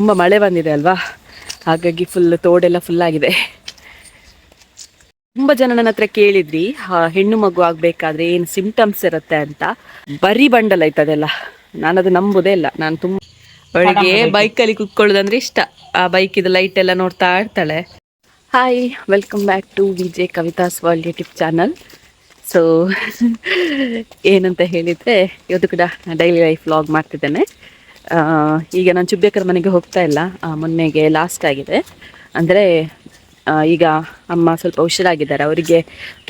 ತುಂಬ ಮಳೆ ಬಂದಿದೆ ಅಲ್ವಾ? ಹಾಗಾಗಿ ಫುಲ್ ತೋಡೆಲ್ಲ ಫುಲ್ ಆಗಿದೆ. ತುಂಬ ಜನ ನನ್ನ ಹತ್ರ ಕೇಳಿದ್ರಿ ಹೆಣ್ಣು ಮಗು ಆಗ್ಬೇಕಾದ್ರೆ ಏನು ಸಿಂಪ್ಟಮ್ಸ್ ಇರುತ್ತೆ ಅಂತ. ಬರೀ ಬಂಡಲ್ ಆಯ್ತದೆಲ್ಲ ನಾನು ಅದು ನಂಬುದೇ ಇಲ್ಲ. ನಾನು ತುಂಬ ಅವಳಿಗೆ ಬೈಕಲ್ಲಿ ಕುತ್ಕೊಳ್ಳೋದಂದ್ರೆ ಇಷ್ಟ. ಆ ಬೈಕಿದ ಲೈಟ್ ಎಲ್ಲ ನೋಡ್ತಾ ಇರ್ತಾಳೆ. Hi welcome back to V J Kavitha's world YouTube channel so ಏನಂತ ಹೇಳಿದರೆ ಇವತ್ತು ಕೂಡ ಡೈಲಿ ಲೈಫ್ ವ್ಲಾಗ್ ಮಾಡ್ತಿದ್ದೇನೆ. ಈಗ ನಾನು ಚುಬ್ಬೇಕರ ಮನೆಗೆ ಹೋಗ್ತಾ ಇಲ್ಲ. ಮೊನ್ನೆಗೆ ಲಾಸ್ಟ್ ಆಗಿದೆ. ಅಂದರೆ ಈಗ ಅಮ್ಮ ಸ್ವಲ್ಪ ಹುಷಾರಾಗಿದ್ದಾರೆ. ಅವರಿಗೆ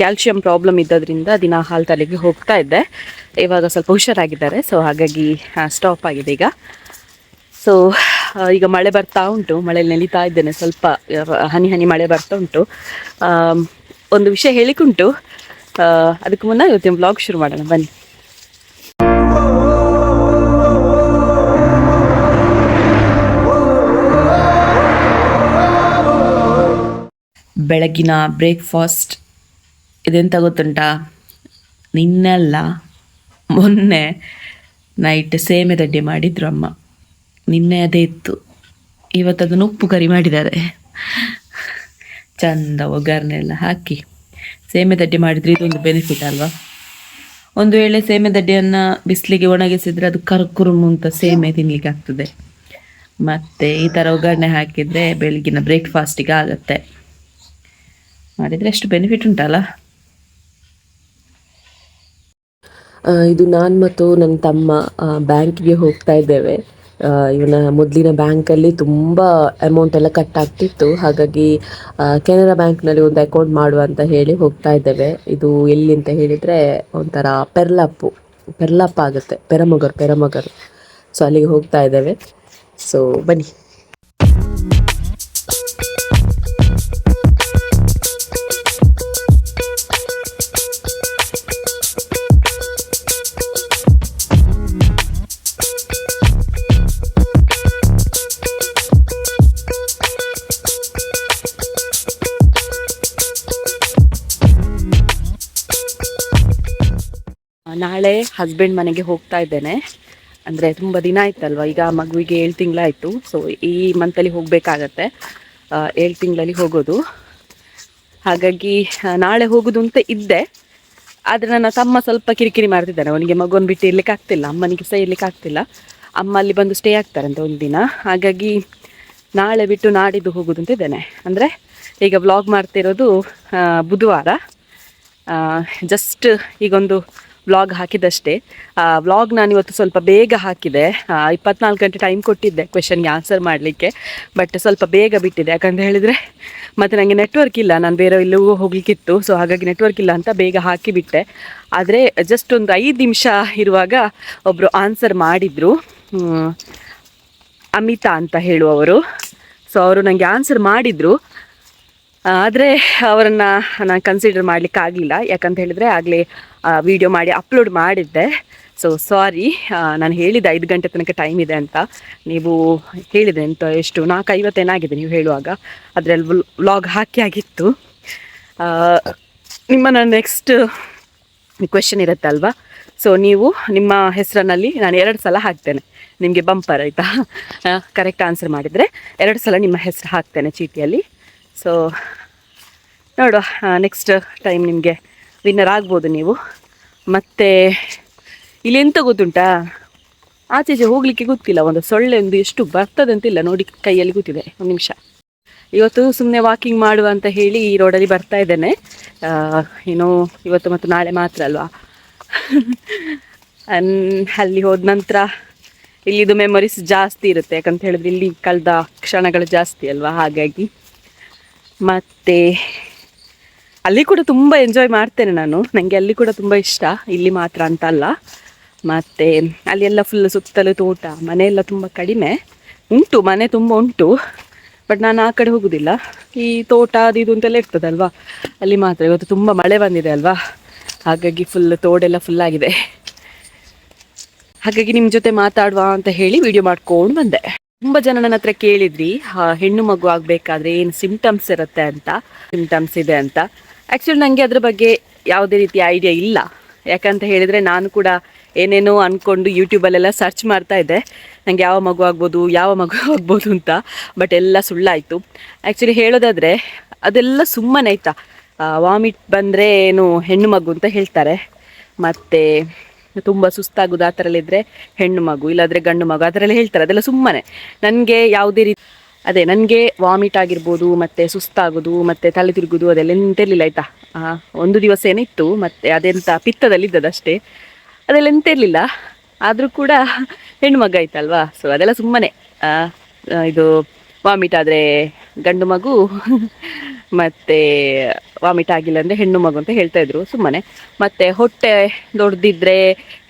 ಕ್ಯಾಲ್ಶಿಯಂ ಪ್ರಾಬ್ಲಮ್ ಇದ್ದದ್ರಿಂದ ದಿನ ಹಾಲು ತಲೆಗೆ ಹೋಗ್ತಾ ಇದ್ದೆ ಇವಾಗ ಸ್ವಲ್ಪ ಹುಷಾರಾಗಿದ್ದಾರೆ. ಸೊ ಹಾಗಾಗಿ ಸ್ಟಾಪ್ ಆಗಿದೆ ಈಗ. ಸೊ ಈಗ ಮಳೆ ಬರ್ತಾ ಉಂಟು. ಮಳೆಯಲ್ಲಿ ನೆಲಿತಾ ಇದ್ದೇನೆ. ಸ್ವಲ್ಪ ಹನಿ ಹನಿ ಮಳೆ ಬರ್ತಾ ಉಂಟು. ಒಂದು ವಿಷಯ ಹೇಳಿಕುಂಟು. ಅದಕ್ಕೆ ಮುನ್ನ ಇವತ್ತಿನ ಬ್ಲಾಗ್ ಶುರು ಮಾಡೋಣ. ಬನ್ನಿ. ಬೆಳಗಿನ ಬ್ರೇಕ್ಫಾಸ್ಟ್ ಇದೆಂತ ಗೊತ್ತುಂಟಾ? ನಿನ್ನೆಲ್ಲ ಮೊನ್ನೆ ನೈಟ್ ಸೇಮೆ ದಡ್ಡಿ ಮಾಡಿದ್ರು ಅಮ್ಮ. ನಿನ್ನೆ ಅದೇ ಇತ್ತು. ಇವತ್ತು ಅದನ್ನು ಉಪ್ಪು ಕರಿ ಮಾಡಿದ್ದಾರೆ. ಚಂದ ಒಗ್ಗರಣೆಲ್ಲ ಹಾಕಿ ಸೇಮೆ ಮಾಡಿದರೆ ಇದೊಂದು ಬೆನಿಫಿಟ್ ಅಲ್ವಾ? ಒಂದು ವೇಳೆ ಸೇಮೆ ದಡ್ಡಿಯನ್ನು ಬಿಸಿಲಿಗೆ ಒಣಗಿಸಿದ್ರೆ ಅದು ಕರ್ಕುರುಮು ಅಂತ ಸೇಮೆ ತಿನ್ನಲಿಕ್ಕೆ ಆಗ್ತದೆ. ಮತ್ತೆ ಈ ಥರ ಒಗ್ಗರಣೆ ಹಾಕಿದರೆ ಬೆಳಗಿನ ಬ್ರೇಕ್ಫಾಸ್ಟಿಗೆ ಆಗತ್ತೆ. ಮಾಡಿದರೆ ಎಷ್ಟು ಬೆನಿಫಿಟ್ ಉಂಟಲ್ಲ? ಇದು ನಾನು ಮತ್ತು ನನ್ನ ತಮ್ಮ ಬ್ಯಾಂಕ್ಗೆ ಹೋಗ್ತಾ ಇದ್ದೇವೆ. ಇವನ ಮೊದಲಿನ ಬ್ಯಾಂಕಲ್ಲಿ ತುಂಬ ಅಮೌಂಟ್ ಎಲ್ಲ ಕಟ್ ಆಗ್ತಿತ್ತು. ಹಾಗಾಗಿ ಕೆನರಾ ಬ್ಯಾಂಕ್ನಲ್ಲಿ ಒಂದು ಅಕೌಂಟ್ ಮಾಡುವ ಅಂತ ಹೇಳಿ ಹೋಗ್ತಾ ಇದ್ದೇವೆ. ಇದು ಎಲ್ಲಿ ಅಂತ ಹೇಳಿದರೆ, ಒಂಥರ ಪೆರ್ಲಪ್ಪು. ಪೆರ್ಲಪ್ಪ ಆಗುತ್ತೆ. ಪೆರಮೊಗರ್ ಪೆರಮೊಗರ್. ಸೊ ಅಲ್ಲಿಗೆ ಹೋಗ್ತಾ ಇದ್ದೇವೆ. ಸೊ ಬನ್ನಿ. ನಾಳೆ ಹಸ್ಬೆಂಡ್ ಮನೆಗೆ ಹೋಗ್ತಾ ಇದ್ದೇನೆ. ಅಂದರೆ ತುಂಬ ದಿನ ಆಯ್ತಲ್ವ? ಈಗ ಮಗುವಿಗೆ ಏಳು ತಿಂಗಳಾಯಿತು. ಸೊ ಈ ಮಂತಲ್ಲಿ ಹೋಗಬೇಕಾಗತ್ತೆ. ಏಳು ತಿಂಗಳಲ್ಲಿ ಹೋಗೋದು. ಹಾಗಾಗಿ ನಾಳೆ ಹೋಗೋದು ಅಂತ ಇದ್ದೆ. ಆದರೆ ನನ್ನ ತಮ್ಮ ಸ್ವಲ್ಪ ಕಿರಿಕಿರಿ ಮಾಡ್ತಿದ್ದಾನೆ. ಅವನಿಗೆ ಮಗುವನ್ನು ಬಿಟ್ಟು ಇರ್ಲಿಕ್ಕೆ ಆಗ್ತಿಲ್ಲ. ಅಮ್ಮನಿಗೆ ಸಹ ಇರ್ಲಿಕ್ಕೆ ಆಗ್ತಿಲ್ಲ. ಅಮ್ಮ ಅಲ್ಲಿ ಬಂದು ಸ್ಟೇ ಆಗ್ತಾರಂತೆ ಒಂದು ದಿನ. ಹಾಗಾಗಿ ನಾಳೆ ಬಿಟ್ಟು ನಾಡಿದ್ದು ಹೋಗೋದು ಅಂತ ಇದ್ದೇನೆ. ಅಂದರೆ ಈಗ ವ್ಲಾಗ್ ಮಾಡ್ತಿರೋದು ಬುಧವಾರ. ಜಸ್ಟ್ ಈಗೊಂದು ವ್ಲಾಗ್ ಹಾಕಿದಷ್ಟೇ. ವ್ಲಾಗ್ ನಾನು ಇವತ್ತು ಸ್ವಲ್ಪ ಬೇಗ ಹಾಕಿದೆ. ಇಪ್ಪತ್ನಾಲ್ಕು ಗಂಟೆ ಟೈಮ್ ಕೊಟ್ಟಿದ್ದೆ ಕ್ವೆಶನ್ಗೆ ಆನ್ಸರ್ ಮಾಡಲಿಕ್ಕೆ. ಬಟ್ ಸ್ವಲ್ಪ ಬೇಗ ಬಿಟ್ಟಿದೆ. ಯಾಕಂತ ಹೇಳಿದರೆ, ಮತ್ತು ನನಗೆ ನೆಟ್ವರ್ಕ್ ಇಲ್ಲ. ನಾನು ಬೇರೆ ಎಲ್ಲೂ ಹೋಗ್ಲಿಕ್ಕಿತ್ತು. ಸೊ ಹಾಗಾಗಿ ನೆಟ್ವರ್ಕ್ ಇಲ್ಲ ಅಂತ ಬೇಗ ಹಾಕಿಬಿಟ್ಟೆ. ಆದರೆ ಜಸ್ಟ್ ಒಂದು ಐದು ನಿಮಿಷ ಇರುವಾಗ ಒಬ್ಬರು ಆನ್ಸರ್ ಮಾಡಿದರು. ಅಮಿತಾ ಅಂತ ಹೇಳುವವರು. ಸೊ ಅವರು ನನಗೆ ಆನ್ಸರ್ ಮಾಡಿದರು. ಆದರೆ ಅವರನ್ನು ನಾನು ಕನ್ಸಿಡರ್ ಮಾಡಲಿಕ್ಕೆ ಆಗಲಿಲ್ಲ. ಯಾಕಂತ ಹೇಳಿದರೆ ಆಗಲೇ ವಿಡಿಯೋ ಮಾಡಿ ಅಪ್ಲೋಡ್ ಮಾಡಿದ್ದೆ. ಸೊ ಸಾರಿ ನಾನು ಹೇಳಿದ ಐದು ಗಂಟೆ ತನಕ ಟೈಮ್ ಇದೆ ಅಂತ. ನೀವು ಹೇಳಿದೆ ಅಂತ ಎಷ್ಟು ನಾಲ್ಕು ಐವತ್ತೇನಾಗಿದೆ ನೀವು ಹೇಳುವಾಗ. ಅದರಲ್ಲಿ ವ್ಲಾಗ್ ಹಾಕಿ ಆಗಿತ್ತು. ನಿಮ್ಮ ನಿಮ್ಮನ್ನು ನೆಕ್ಸ್ಟ್ ಕ್ವೆಶನ್ ಇರುತ್ತಲ್ವಾ ಸೊ ನೀವು ನಿಮ್ಮ ಹೆಸರಿನಲ್ಲಿ ನಾನು ಎರಡು ಸಲ ಹಾಕ್ತೇನೆ. ನಿಮಗೆ ಬಂಪರ್ ಆಯಿತಾ? ಕರೆಕ್ಟ್ ಆನ್ಸರ್ ಮಾಡಿದರೆ ಎರಡು ಸಲ ನಿಮ್ಮ ಹೆಸರು ಹಾಕ್ತೇನೆ ಚೀಟಿಯಲ್ಲಿ. ಸೊ ನೋಡುವ ನೆಕ್ಸ್ಟ್ ಟೈಮ್ ನಿಮಗೆ ವಿನ್ನರ್ ಆಗ್ಬೋದು ನೀವು. ಮತ್ತು, ಇಲ್ಲಿ ಎಂತ ಗೊತ್ತುಂಟಾ? ಆಚೆಚೆ ಹೋಗಲಿಕ್ಕೆ ಗೊತ್ತಿಲ್ಲ, ಒಂದು ಸೊಳ್ಳೆ ಒಂದು ಎಷ್ಟು ಬರ್ತದಂತಿಲ್ಲ ನೋಡಿ ಕೈಯಲ್ಲಿ ಗೊತ್ತಿದೆ ಒಂದು ನಿಮಿಷ. ಇವತ್ತು ಸುಮ್ಮನೆ ವಾಕಿಂಗ್ ಮಾಡುವ ಅಂತ ಹೇಳಿ ಈ ರೋಡಲ್ಲಿ ಬರ್ತಾ ಇದ್ದೇನೆ. ಏನೋ ಇವತ್ತು ಮತ್ತು ನಾಳೆ ಮಾತ್ರ ಅಲ್ವಾ? ಅನ್, ಅಲ್ಲಿ ಹೋದ ನಂತರ ಇಲ್ಲಿದು ಮೆಮೊರೀಸ್ ಜಾಸ್ತಿ ಇರುತ್ತೆ, ಯಾಕಂತ ಹೇಳಿದ್ರೆ ಇಲ್ಲಿ ಕಳೆದ ಕ್ಷಣಗಳು ಜಾಸ್ತಿ ಅಲ್ವಾ? ಹಾಗಾಗಿ. ಮತ್ತು ಅಲ್ಲಿ ಕೂಡ ತುಂಬ ಎಂಜಾಯ್ ಮಾಡ್ತೇನೆ ನಾನು. ನನಗೆ ಅಲ್ಲಿ ಕೂಡ ತುಂಬ ಇಷ್ಟ. ಇಲ್ಲಿ ಮಾತ್ರ ಅಂತ ಅಲ್ಲ. ಮತ್ತು ಅಲ್ಲೆಲ್ಲ ಫುಲ್ ಸುತ್ತಲೂ ತೋಟ, ಮನೆಯೆಲ್ಲ ತುಂಬ ಕಡಿಮೆ. ಉಂಟು, ಮನೆ ತುಂಬ ಉಂಟು. ಬಟ್ ನಾನು ಆ ಕಡೆ ಹೋಗೋದಿಲ್ಲ. ಈ ತೋಟ ಅದು ಇದು ಅಂತೆಲ್ಲ ಇರ್ತದಲ್ವಾ? ಅಲ್ಲಿ ಮಾತ್ರ. ಇವತ್ತು ತುಂಬ ಮಳೆ ಬಂದಿದೆ ಅಲ್ವಾ? ಹಾಗಾಗಿ ಫುಲ್ ತೋಡೆಲ್ಲ ಫುಲ್ ಆಗಿದೆ. ಹಾಗಾಗಿ ನಿಮ್ಮ ಜೊತೆ ಮಾತಾಡುವ ಅಂತ ಹೇಳಿ ವಿಡಿಯೋ ಮಾಡ್ಕೊಂಡು ಬಂದೆ. ತುಂಬ ಜನ ನನ್ನ ಹತ್ರ ಕೇಳಿದ್ರಿ ಹೆಣ್ಣು ಮಗು ಆಗಬೇಕಾದ್ರೆ ಏನು ಸಿಂಪ್ಟಮ್ಸ್ ಇರುತ್ತೆ ಅಂತ? ಸಿಂಪ್ಟಮ್ಸ್ ಇದೆ ಅಂತ. ಆ್ಯಕ್ಚುಲಿ ನನಗೆ ಅದ್ರ ಬಗ್ಗೆ ಯಾವುದೇ ರೀತಿಯ ಐಡಿಯಾ ಇಲ್ಲ. ಯಾಕಂತ ಹೇಳಿದರೆ ನಾನು ಕೂಡ ಏನೇನೋ ಅಂದ್ಕೊಂಡು ಯೂಟ್ಯೂಬಲ್ಲೆಲ್ಲ ಸರ್ಚ್ ಮಾಡ್ತಾ ಇದ್ದೆ. ನನಗೆ ಯಾವ ಮಗು ಆಗ್ಬೋದು, ಯಾವ ಮಗು ಆಗ್ಬೋದು ಅಂತ. ಬಟ್ ಎಲ್ಲ ಸುಳ್ಳಾಯಿತು. ಆ್ಯಕ್ಚುಲಿ ಹೇಳೋದಾದರೆ ಅದೆಲ್ಲ ಸುಮ್ಮನೆ ಆಯ್ತಾ. ವಾಮಿಟ್ ಬಂದರೆ ಏನು ಹೆಣ್ಣು ಮಗು ಅಂತ ಹೇಳ್ತಾರೆ. ಮತ್ತು ತುಂಬ ಸುಸ್ತಾಗೋದು, ಆ ಥರಲ್ಲಿದ್ದರೆ ಹೆಣ್ಣು ಮಗು, ಇಲ್ಲಾಂದರೆ ಗಂಡು ಮಗು, ಆ ಥರ ಹೇಳ್ತಾರೆ. ಅದೆಲ್ಲ ಸುಮ್ಮನೆ. ನನಗೆ ಯಾವುದೇ ರೀತಿ ಅದೇ, ನನಗೆ ವಾಮಿಟ್ ಆಗಿರ್ಬೋದು, ಮತ್ತು ಸುಸ್ತಾಗೋದು, ಮತ್ತು ತಲೆ ತಿರುಗೋದು, ಅದೆಲ್ಲ ಎಂತಿರಲಿಲ್ಲ ಆಯಿತಾ? ಒಂದು ದಿವಸ ಏನಿತ್ತು, ಮತ್ತು ಅದೆಂತ ಪಿತ್ತದಲ್ಲಿದ್ದದಷ್ಟೇ. ಅದೆಲ್ಲ ಎಂತ ಇರಲಿಲ್ಲ. ಆದರೂ ಕೂಡ ಹೆಣ್ಣು ಮಗ ಆಯ್ತಲ್ವಾ? ಸೊ ಅದೆಲ್ಲ ಸುಮ್ಮನೆ. ಇದು ವಾಮಿಟ್ ಆದರೆ ಗಂಡು ಮಗು, ಮತ್ತು ವಾಮಿಟ್ ಆಗಿಲ್ಲ ಅಂದರೆ ಹೆಣ್ಣು ಮಗು ಅಂತ ಹೇಳ್ತಾ ಇದ್ರು ಸುಮ್ಮನೆ. ಮತ್ತು ಹೊಟ್ಟೆ ದೊಡ್ಡದಿದ್ರೆ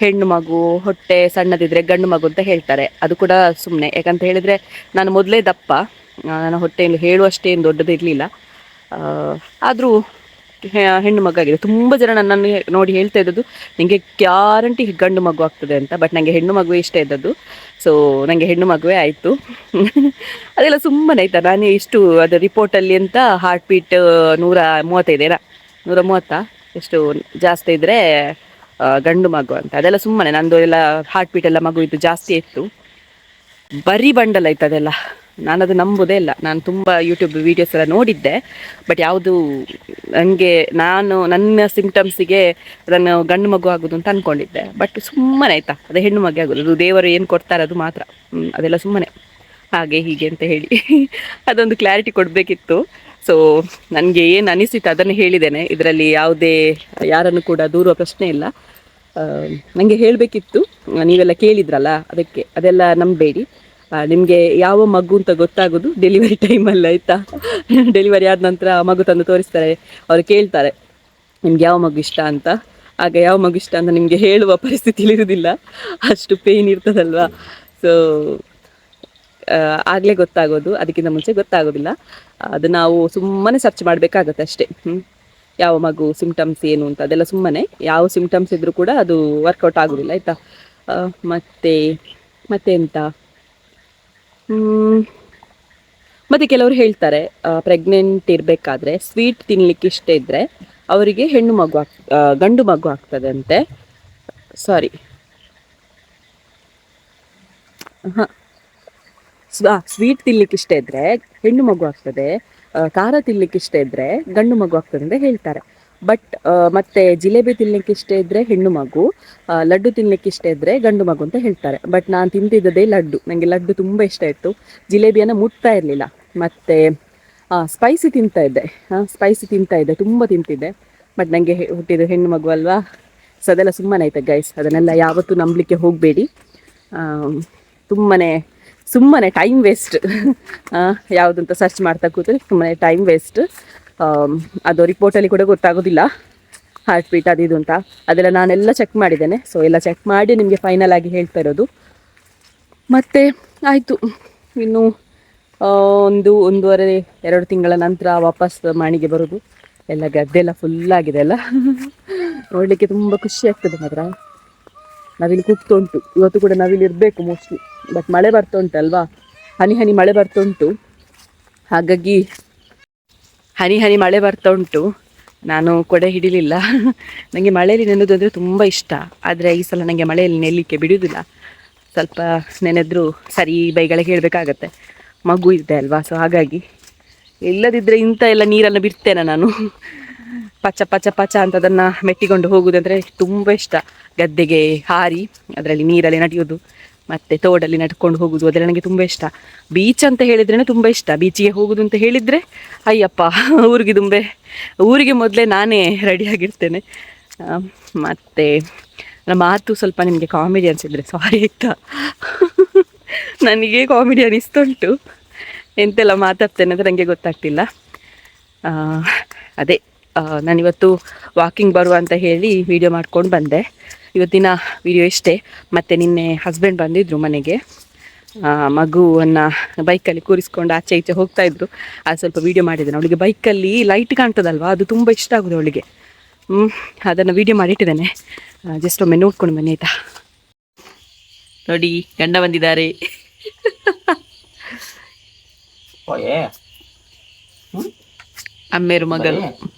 ಹೆಣ್ಣು ಮಗು, ಹೊಟ್ಟೆ ಸಣ್ಣದಿದ್ರೆ ಗಂಡು ಮಗು ಅಂತ ಹೇಳ್ತಾರೆ. ಅದು ಕೂಡ ಸುಮ್ಮನೆ ಯಾಕಂತ ಹೇಳಿದರೆ ನಾನು ಮೊದಲೇ ದಪ್ಪ. ನನ್ನ ಹೊಟ್ಟೆಯಲ್ಲಿ ಹೇಳುವಷ್ಟೇನು ದೊಡ್ಡದು ಇರಲಿಲ್ಲ ಆದರೂ ಹೆಣ್ಣು ಮಗು ಆಗಿದೆ ತುಂಬ ಜನ ನನ್ನನ್ನು ನೋಡಿ ಹೇಳ್ತಾ ಇದ್ದದ್ದು ನಿಮಗೆ ಗ್ಯಾರಂಟಿ ಗಂಡು ಮಗು ಆಗ್ತದೆ ಅಂತ. ಬಟ್ ನನಗೆ ಹೆಣ್ಣು ಮಗುವೇ ಇಷ್ಟ ಇದ್ದದ್ದು. ಸೊ ನನಗೆ ಹೆಣ್ಣು ಮಗುವೇ ಆಯಿತು. ಅದೆಲ್ಲ ಸುಮ್ಮನೆ ಆಯ್ತಾ? ನಾನು ಇಷ್ಟು, ಅದು ರಿಪೋರ್ಟಲ್ಲಿ ಅಂತ ಹಾರ್ಟ್ ಬೀಟ್ ನೂರ ಮೂವತ್ತೈದೇನಾ ನೂರ ಮೂವತ್ತಾ? ಎಷ್ಟು ಜಾಸ್ತಿ ಇದ್ದರೆ ಗಂಡು ಮಗು ಅಂತ. ಅದೆಲ್ಲ ಸುಮ್ಮನೆ. ನಂದು ಎಲ್ಲ ಹಾರ್ಟ್ ಬೀಟ್ ಎಲ್ಲ ಮಗು ಇದ್ದು ಜಾಸ್ತಿ ಇತ್ತು. ಬರೀ ಬಂಡಲ್ ಆಯ್ತು ಅದೆಲ್ಲ ನಾನು ಅದು ನಂಬೋದೇ ಇಲ್ಲ. ನಾನು ತುಂಬ ಯೂಟ್ಯೂಬ್ ವೀಡಿಯೋಸ್ ಎಲ್ಲ ನೋಡಿದ್ದೆ. ಬಟ್ ಯಾವುದು ನನಗೆ ನಾನು ನನ್ನ ಸಿಂಪ್ಟಮ್ಸಿಗೆ ಅದನ್ನು ಗಂಡು ಮಗು ಆಗೋದು ಅಂತ ಅಂದ್ಕೊಂಡಿದ್ದೆ ಬಟ್ ಸುಮ್ಮನೆ ಆಯ್ತಾ, ಅದು ಹೆಣ್ಣು ಮಗು ಆಗೋದು. ಅದು ದೇವರು ಏನು ಕೊಡ್ತಾರೆ ಅದು ಮಾತ್ರ. ಅದೆಲ್ಲ ಸುಮ್ಮನೆ. ಹಾಗೆ ಹೀಗೆ ಅಂತ ಹೇಳಿ ಅದೊಂದು ಕ್ಲಾರಿಟಿ ಕೊಡಬೇಕಿತ್ತು. ಸೊ ನನಗೆ ಏನು ಅನಿಸಿತ್ತು ಅದನ್ನು ಹೇಳಿದ್ದೇನೆ. ಇದರಲ್ಲಿ ಯಾವುದೇ, ಯಾರನ್ನು ಕೂಡ ದೂರುವ ಪ್ರಶ್ನೆ ಇಲ್ಲ. ನನಗೆ ಹೇಳಬೇಕಿತ್ತು. ನೀವೆಲ್ಲ ಕೇಳಿದ್ರಲ್ಲ, ಅದಕ್ಕೆ, ಅದೆಲ್ಲ ನಂಬೇಡಿ. ನಿಮಗೆ ಯಾವ ಮಗು ಅಂತ ಗೊತ್ತಾಗೋದು ಡೆಲಿವರಿ ಟೈಮಲ್ಲಿ ಆಯಿತಾ? ಡೆಲಿವರಿ ಆದ ನಂತರ ಮಗು ತಂದು ತೋರಿಸ್ತಾರೆ, ಅವರು ಕೇಳ್ತಾರೆ, ನಿಮ್ಗೆ ಯಾವ ಮಗು ಇಷ್ಟ ಅಂತ? ಆಗ ಯಾವ ಮಗು ಇಷ್ಟ ಅಂತ ನಿಮಗೆ ಹೇಳುವ ಪರಿಸ್ಥಿತಿ ಇರುವುದಿಲ್ಲ, ಅಷ್ಟು ಪೇಯ್ನ್ ಇರ್ತದಲ್ವಾ? ಸೊ ಆಗಲೇ ಗೊತ್ತಾಗೋದು, ಅದಕ್ಕಿಂತ ಮುಂಚೆ ಗೊತ್ತಾಗೋದಿಲ್ಲ. ಅದು ನಾವು ಸುಮ್ಮನೆ ಸರ್ಚ್ ಮಾಡಬೇಕಾಗತ್ತೆ ಅಷ್ಟೇ. ಯಾವ ಮಗು ಸಿಮ್ಟಮ್ಸ್ ಏನು ಅಂತ, ಅದೆಲ್ಲ ಸುಮ್ಮನೆ. ಯಾವ ಸಿಮ್ಟಮ್ಸ್ ಇದ್ರೂ ಕೂಡ ಅದು ವರ್ಕೌಟ್ ಆಗೋದಿಲ್ಲ, ಆಯಿತಾ? ಮತ್ತೆ ಮತ್ತೆ ಎಂತ. ಮತ್ತೆ ಕೆಲವರು ಹೇಳ್ತಾರೆ ಪ್ರೆಗ್ನೆಂಟ್ ಇರಬೇಕಾದ್ರೆ ಸ್ವೀಟ್ ತಿನ್ಲಿಕ್ಕೆ ಇಷ್ಟ ಇದ್ರೆ ಅವರಿಗೆ ಹೆಣ್ಣು ಮಗು ಗಂಡು ಮಗು ಆಗ್ತದೆ ಅಂತೆ ಸಾರಿ ಹಾ ಸ್ವೀಟ್ ತಿನ್ಲಿಕ್ಕೆ ಇಷ್ಟ ಇದ್ರೆ, ಹೆಣ್ಣು ಮಗು ಆಗ್ತದೆ ಖಾರ ತಿನ್ಲಿಕ್ಕೆ ಇಷ್ಟ ಇದ್ರೆ ಗಂಡು ಮಗು ಆಗ್ತದೆ ಅಂತ ಹೇಳ್ತಾರೆ. ಬಟ್ ಮತ್ತೆ ಜಿಲೇಬಿ ತಿನ್ಲಿಕ್ಕೆ ಇಷ್ಟ ಇದ್ರೆ ಹೆಣ್ಣು ಮಗು ಲಡ್ಡು ತಿನ್ಲಿಕ್ಕೆ ಇಷ್ಟ ಇದ್ರೆ ಗಂಡು ಮಗು ಅಂತ ಹೇಳ್ತಾರೆ. ಬಟ್ ನಾನು ತಿಂತಿದ್ದದೇ ಲಡ್ಡು. ನನಗೆ ಲಡ್ಡು ತುಂಬ ಇಷ್ಟ ಇತ್ತು ಜಿಲೇಬಿಯನ್ನು ಮುಟ್ತಾ ಇರಲಿಲ್ಲ. ಮತ್ತೆ ಸ್ಪೈಸಿ ತಿಂತಾ ಇದ್ದೆ. ಸ್ಪೈಸಿ ತಿಂತಾ ಇದ್ದೆ. ತುಂಬ ತಿಂತಿದ್ದೆ. ಬಟ್ ನನಗೆ ಹುಟ್ಟಿದ ಹೆಣ್ಣು ಮಗು ಅಲ್ವಾ? ಸೊ ಅದೆಲ್ಲ ಸುಮ್ಮನೆ ಆಯ್ತು ಗೈಸ್ ಅದನ್ನೆಲ್ಲ ಯಾವತ್ತೂ ನಂಬಲಿಕ್ಕೆ ಹೋಗಬೇಡಿ. ತುಂಬಾನೇ, ಸುಮ್ಮನೆ ಟೈಮ್ ವೇಸ್ಟ್ ಯಾವುದಂತ ಸರ್ಚ್ ಮಾಡ್ತಾ ಕೂತ್ರೆ ಸುಮ್ಮನೆ ಟೈಮ್ ವೇಸ್ಟ್ ಅದು ರಿಪೋರ್ಟಲ್ಲಿ ಕೂಡ ಗೊತ್ತಾಗೋದಿಲ್ಲ. ಹಾರ್ಟ್ ಬೀಟ್ ಅದು ಇದು ಅಂತ. ಅದೆಲ್ಲ ನಾನೆಲ್ಲ ಚೆಕ್ ಮಾಡಿದ್ದೇನೆ. ಸೊ ಎಲ್ಲ ಚೆಕ್ ಮಾಡಿ ನಿಮಗೆ ಫೈನಲ್ ಆಗಿ ಹೇಳ್ತಾ ಇರೋದು. ಮತ್ತು ಆಯಿತು. ಇನ್ನು ಒಂದು ಒಂದೂವರೆ, ಎರಡು ತಿಂಗಳ ನಂತರ ವಾಪಸ್ ಮಾಣಿಗೆ ಬರೋದು. ಎಲ್ಲ ಗದ್ದೆ ಎಲ್ಲ ಫುಲ್ ಆಗಿದೆ ಅಲ್ಲ. ನೋಡಲಿಕ್ಕೆ ತುಂಬ ಖುಷಿ ಆಗ್ತದೆ ಮಾತ್ರ. ನವಿಲು ಕೂಗ್ತಾ ಉಂಟು. ಇವತ್ತು ಕೂಡ ನವಿಲು ಇರಬೇಕು ಮೋಸ್ಟ್ಲಿ ಬಟ್ ಮಳೆ ಬರ್ತಾ ಉಂಟಲ್ವಾ? ಹನಿ ಹನಿ ಮಳೆ ಬರ್ತಾ ಉಂಟು. ಹಾಗಾಗಿ ಹನಿ ಹನಿ ಮಳೆ ಬರ್ತಾ ಉಂಟು. ನಾನು ಕೊಡೆ ಹಿಡಿಲಿಲ್ಲ. ನನಗೆ ಮಳೆಯಲ್ಲಿ ನೆನೆದು ಅಂದರೆ ತುಂಬ ಇಷ್ಟ. ಆದರೆ ಈ ಸಲ ನನಗೆ ಮಳೆಯಲ್ಲಿ ನೆಲ್ಲಿಕ್ಕೆ ಬಿಡುವುದಿಲ್ಲ. ಸ್ವಲ್ಪ ನೆನೆದ್ರು ಸರಿ ಬೈಗಳಿಗೆ ಹೇಳಬೇಕಾಗತ್ತೆ. ಮಗು ಇದೆ ಅಲ್ವಾ ಸೊ ಹಾಗಾಗಿ ಇಲ್ಲದಿದ್ದರೆ ಇಂಥ ಎಲ್ಲ ನೀರನ್ನು ಬಿಡ್ತೇನೆ ನಾನು. ಪಚ್ಚ ಪಚ್ಚ ಪಚ್ಚ ಅಂತ ಅದನ್ನು ಮೆಟ್ಟಿಕೊಂಡು ಹೋಗುವುದಂದರೆ ತುಂಬ ಇಷ್ಟ. ಗದ್ದೆಗೆ ಹಾರಿ, ಅದರಲ್ಲಿ ನೀರಲ್ಲಿ ನಡೆಯೋದು ಮತ್ತು ತೋಡಲ್ಲಿ ನಡ್ಕೊಂಡು ಹೋಗುದು ಅದೆಲ್ಲ ನನಗೆ ತುಂಬ ಇಷ್ಟ. ಬೀಚ್ ಅಂತ ಹೇಳಿದ್ರೇ ತುಂಬ ಇಷ್ಟ. ಬೀಚಿಗೆ ಹೋಗುದು ಅಂತ ಹೇಳಿದ್ರೆ, ಅಯ್ಯಪ್ಪ, ಊರಿಗೆ ತುಂಬೆ, ಊರಿಗೆ ಮೊದಲೇ ನಾನೇ ರೆಡಿಯಾಗಿರ್ತೇನೆ ಮತ್ತೆ ನನ್ನ ಮಾತು ಸ್ವಲ್ಪ ನಿಮಗೆ ಕಾಮಿಡಿ ಅನಿಸಿದ್ರೆ ಸಾರಿ ಆಯ್ತಾ? ನನಗೆ ಕಾಮಿಡಿ ಅನಿಸ್ತುಂಟು. ಎಂತೆಲ್ಲ ಮಾತಾಡ್ತೇನೆ ಅಂತ ನನಗೆ ಗೊತ್ತಾಗ್ತಿಲ್ಲ. ಅದೇ ನಾನಿವತ್ತು ವಾಕಿಂಗ್ ಬರುವ ಅಂತ ಹೇಳಿ ವಿಡಿಯೋ ಮಾಡ್ಕೊಂಡು ಬಂದೆ. ಇವತ್ತಿನ ವಿಡಿಯೋ ಇಷ್ಟೇ. ಮತ್ತು ನಿನ್ನೆ ಹಸ್ಬೆಂಡ್ ಬಂದಿದ್ದರು ಮನೆಗೆ. ಆ, ಮಗುವನ್ನು ಬೈಕಲ್ಲಿ ಕೂರಿಸ್ಕೊಂಡು ಆಚೆ ಈಚೆ ಹೋಗ್ತಾ ಇದ್ರು. ಅದು ಸ್ವಲ್ಪ ವಿಡಿಯೋ ಮಾಡಿದ್ದೇನೆ. ಅವಳಿಗೆ ಬೈಕಲ್ಲಿ ಲೈಟ್ ಕಾಣ್ತದಲ್ವಾ? ಅದು ತುಂಬ ಇಷ್ಟ ಆಗೋದು ಅವಳಿಗೆ. ಹ್ಞೂ ಅದನ್ನು ವೀಡಿಯೋ ಮಾಡಿಟ್ಟಿದ್ದೇನೆ ಜಸ್ಟ್ ಒಮ್ಮೆ ನೋಡ್ಕೊಂಡು ಬನ್ನಿ ಆಯಿತಾ? ನೋಡಿ ಗಂಡ ಬಂದಿದ್ದಾರೆ. ಅಮ್ಮೇರು ಮಗರು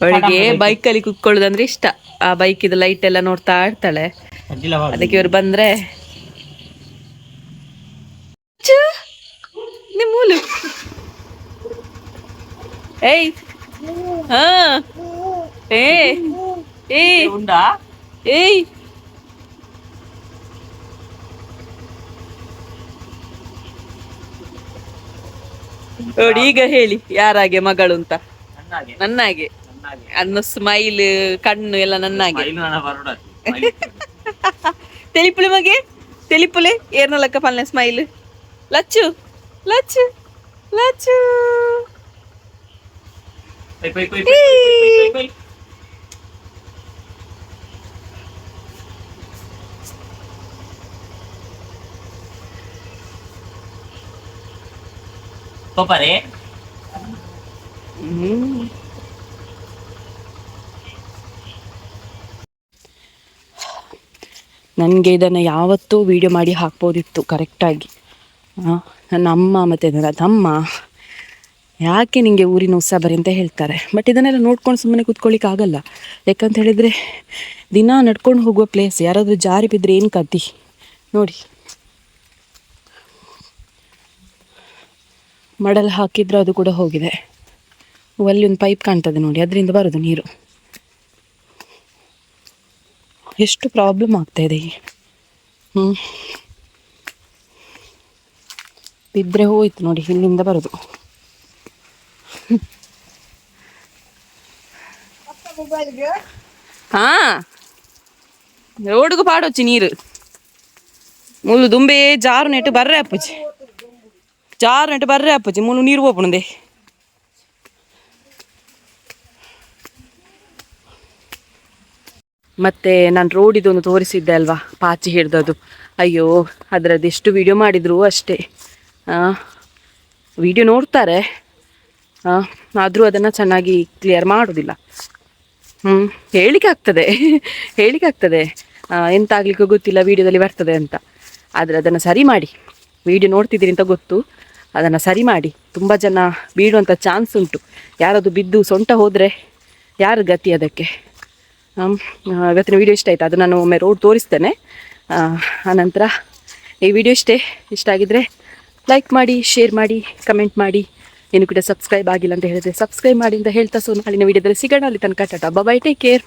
ಅವಳಿಗೆ ಬೈಕಲ್ಲಿ ಕುತ್ಕೊಳ್ಳೋದಂದ್ರೆ ಇಷ್ಟ. ಆ ಬೈಕಿದ ಲೈಟ್ ಎಲ್ಲ ನೋಡ್ತಾ ಇರ್ತಾಳೆ. ಅದಕ್ಕೆ ಇವ್ರು ಬಂದ್ರೆ ನಿಮ್ಮೂಲು ಏಯ್! ಹಾ. ಏ. ಏ. ಉಂಡಾ? ಏಯ್. ನೋಡಿ ಈಗ ಹೇಳಿ ಯಾರಾಗೆ ಮಗಳು ಅಂತ? ನನ್ನಾಗೆ. ನನ್ನಾಗೆ ನನ್ನಾಗೆ ಅನ್ನ ಸ್ಮೈಲ್ ಕಣ್ಣು ಎಲ್ಲ ನನ್ನಾಗೆ ಮೈಲು ನನ್ನ ಬರೋಡಾತಿ ತೆಲಿಪುಳಿ ಮಗೆ ತೆಲಿಪುಲೆ ಏರ್ನಲಕ್ಕ ಪಲ್ಲೆ ಸ್ಮೈಲ್ ಲಚ್ಚು ಲಚ್ಚು ನನಗೆ ಇದನ್ನು ಯಾವತ್ತೂ ವಿಡಿಯೋ ಮಾಡಿ ಹಾಕ್ಬೋದಿತ್ತು ಕರೆಕ್ಟಾಗಿ ನನ್ನ ಅಮ್ಮ ಮತ್ತು ನನ್ನ ತಮ್ಮ, ಯಾಕೆ ನಿಮಗೆ ಊರಿನ ಉಸ ಬರಿ ಅಂತ ಹೇಳ್ತಾರೆ? ಬಟ್ ಇದನ್ನೆಲ್ಲ ನೋಡ್ಕೊಂಡು ಸುಮ್ಮನೆ ಕೂತ್ಕೊಳ್ಳಿಕ್ಕೆ ಆಗಲ್ಲ. ಯಾಕಂತ ಹೇಳಿದರೆ, ದಿನ ನಡ್ಕೊಂಡು ಹೋಗುವ ಪ್ಲೇಸ್ ಯಾರಾದರೂ ಜಾರಿ ಬಿದ್ದರೆ ಏನು ಕದ್ದಿ? ನೋಡಿ. ಮಡಲ್ ಹಾಕಿದ್ರೆ ಅದು ಕೂಡ ಹೋಗಿದೆ. ಅಲ್ಲಿ ಒಂದು ಪೈಪ್ ಕಾಣ್ತದೆ ನೋಡಿ, ಅದರಿಂದ ಬರೋದು ನೀರು. ಎಷ್ಟು ಪ್ರಾಬ್ಲಮ್ ಆಗ್ತಾ ಇದೆ ಹ್ಞೂ ಬಿದ್ದರೆ ಹೋಯ್ತು ನೋಡಿ, ಇಲ್ಲಿಂದ ಬರೋದು. ಹಾ. ರೋಡ್ಗೂ ಪಾಡೋಚ್ಚಿ ನೀರು. ಮುಲು ದುಂಬೆ, ಜಾರು ನೆಟ್ಟು ಬರ್ರೆ ಅಪ್ಪಚ್ಚಿ ಜಾರು ನೆಟ್ಟು ಬರ್ರೆ ಅಪ್ಪಚ್ಚಿ ಮುಲು ನೀರು ಮತ್ತೆ ನಾನು ರೋಡಿದೊಂದು ತೋರಿಸಿದ್ದೆ ಅಲ್ವಾ? ಪಾಚಿ ಹಿಡ್ದದು ಅಯ್ಯೋ ಅದರದ್ದು ಎಷ್ಟು ವಿಡಿಯೋ ಮಾಡಿದ್ರು ಅಷ್ಟೇ. ವಿಡಿಯೋ ನೋಡ್ತಾರೆ. ಆದರೂ ಅದನ್ನು ಚೆನ್ನಾಗಿ ಕ್ಲಿಯರ್ ಮಾಡೋದಿಲ್ಲ. ಹ್ಞೂ ಹೇಳಿಕೆ ಆಗ್ತದೆ. ಹೇಳಿಕೆ ಆಗ್ತದೆ. ಆ, ಎಂತ ಆಗ್ಲಿಕ್ಕೆ ಗೊತ್ತಿಲ್ಲ ವೀಡಿಯೋದಲ್ಲಿ ಬರ್ತದೆ ಅಂತ. ಆದರೆ ಅದನ್ನು ಸರಿ ಮಾಡಿ. ವಿಡಿಯೋ ನೋಡ್ತಿದ್ದೀರಿ ಅಂತ ಗೊತ್ತು. ಅದನ್ನು ಸರಿ ಮಾಡಿ. ತುಂಬ ಜನ ಬೀಳುವಂಥ ಚಾನ್ಸ್ ಉಂಟು. ಯಾರದು ಬಿದ್ದು ಸೊಂಟ ಹೋದರೆ ಯಾರು ಗತಿ ಅದಕ್ಕೆ? ಇವತ್ತಿನ ವಿಡಿಯೋ ಇಷ್ಟ ಆಯ್ತು? ಅದು ನಾನು ಒಮ್ಮೆ ರೋಡ್ ತೋರಿಸ್ತೇನೆ. ಆನಂತರ ಈ ವಿಡಿಯೋ ಇಷ್ಟೇ. ಇಷ್ಟ ಆಗಿದ್ರೆ ಲೈಕ್ ಮಾಡಿ ಶೇರ್ ಮಾಡಿ ಕಮೆಂಟ್ ಮಾಡಿ. ಏನು ಕೂಡ ಸಬ್ಸ್ಕ್ರೈಬ್ ಆಗಿಲ್ಲ ಅಂತ ಹೇಳಿದ್ರೆ ಸಬ್ಸ್ಕ್ರೈಬ್ ಮಾಡಿ ಅಂತ ಹೇಳ್ತಾ ಸೊ ನಾಳಿನ ವಿಡಿಯೋದಲ್ಲಿ ಸಿಗೋಣ. ಅಲ್ಲಿ ತನಕ ಟಾಟಾ. Bye take care